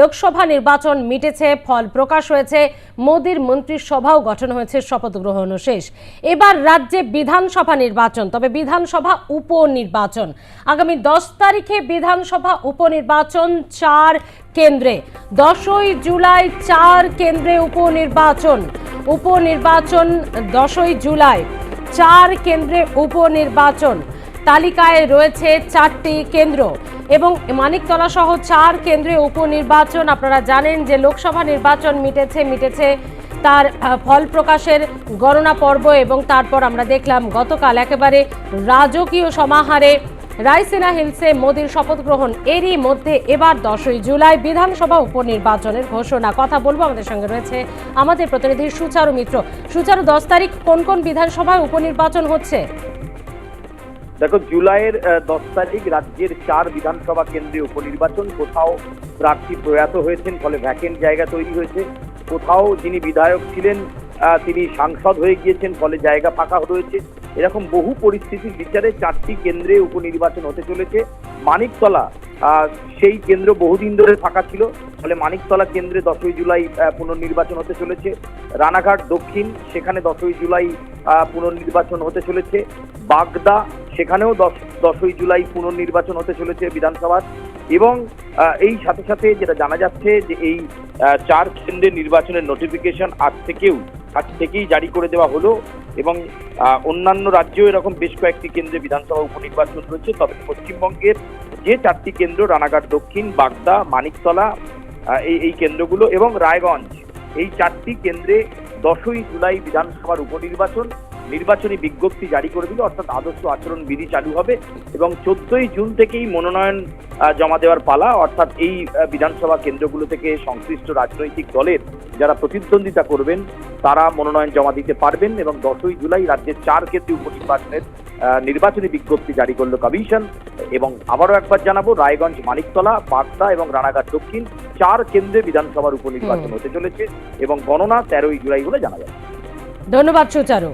লোকসভা নির্বাচন মিটেছে, ফল প্রকাশ হয়েছে, মোদীর মন্ত্রিসভাও গঠন হয়েছে, শপথ গ্রহণও শেষ। এবার রাজ্যে বিধানসভা নির্বাচন, তবে বিধানসভা উপনির্বাচন। আগামী দশ তারিখে বিধানসভা উপনির্বাচন চার কেন্দ্রে, দশই জুলাই চার কেন্দ্রে উপনির্বাচন উপনির্বাচন দশই জুলাই চার কেন্দ্রে উপনির্বাচন। তালিকায় রয়েছে চারটি কেন্দ্র এবং মানিকতলা সহ চার কেন্দ্রে উপনির্বাচন। আপনারা জানেন যে লোকসভা নির্বাচন মিটেছে মিটেছে তার ফল প্রকাশের গণনা পর্ব এবং তারপর আমরা দেখলাম গতকাল একেবারে রাজকীয় সমাহারে রায়সিনা হিলসে মোদীর শপথ গ্রহণ। এরই মধ্যে এবার দশই জুলাই বিধানসভা উপনির্বাচনের ঘোষণা। কথা বলব আমাদের সঙ্গে রয়েছে আমাদের প্রতিনিধি সুচারু মিত্র। সুচারু, দশ তারিখ কোন কোন বিধানসভায় উপনির্বাচন হচ্ছে? দেখো, জুলাইয়ের দশ তারিখ রাজ্যের চার বিধানসভা কেন্দ্রে উপনির্বাচন। কোথাও প্রার্থী প্রয়াত হয়েছেন, ফলে ভ্যাকেন্ট জায়গা তৈরি হয়েছে। কোথাও যিনি বিধায়ক ছিলেন তিনি সাংসদ হয়ে গিয়েছেন, ফলে জায়গা ফাঁকা রয়েছে। এরকম বহু পরিস্থিতির বিচারে চারটি কেন্দ্রে উপনির্বাচন হতে চলেছে। মানিকতলা সেই কেন্দ্র বহুদিন ধরে ফাঁকা ছিল, ফলে মানিকতলা কেন্দ্রে দশই জুলাই পুনর্নির্বাচন হতে চলেছে। রানাঘাট, দক্ষিণ, সেখানে দশই জুলাই পুনর্নির্বাচন হতে চলেছে। বাগদা, সেখানেও দশ, দশই জুলাই পুনর্নির্বাচন হতে চলেছে বিধানসভার। এবং এই সাথে সাথে যেটা জানা যাচ্ছে যে এই চার কেন্দ্রের নির্বাচনের নোটিফিকেশন আজ থেকেও, আজ থেকেই জারি করে দেওয়া হলো। এবং অন্যান্য রাজ্যেও এরকম বেশ কয়েকটি কেন্দ্রে বিধানসভা উপনির্বাচন রয়েছে। তবে পশ্চিমবঙ্গের যে চারটি কেন্দ্র, রানাঘাট, দক্ষিণ, বাগদা, মানিকতলা এই এই কেন্দ্রগুলো এবং রায়গঞ্জ এই চারটি কেন্দ্রে দশই জুলাই বিধানসভার উপনির্বাচন, নির্বাচনী বিজ্ঞপ্তি জারি করে দিল, অর্থাৎ আদর্শ আচরণ বিধি চালু হবে এবং চোদ্দই জুন থেকেই মনোনয়ন জমা দেওয়ার পালা, অর্থাৎ এই বিধানসভা কেন্দ্রগুলো থেকে সংশ্লিষ্ট রাজনৈতিক দলের যারা প্রতিদ্বন্দ্বিতা করবেন, তারা মনোনয়ন জমা দিতে পারবেন এবং দশই জুলাই রাজ্যের চার কেন্দ্রীয় উপনির্বাচনের নির্বাচনী বিজ্ঞপ্তি জারি করল কমিশন। এবং আবারও একবার জানাব রায়গঞ্জ মানিকতলা বাগদা এবং রানাঘাট দক্ষিণ চার কেন্দ্রে বিধানসভার উপনির্বাচন হতে চলেছে এবং গণনা তেরোই জুলাই বলে জানা যাবে ধন্যবাদ সুচারু।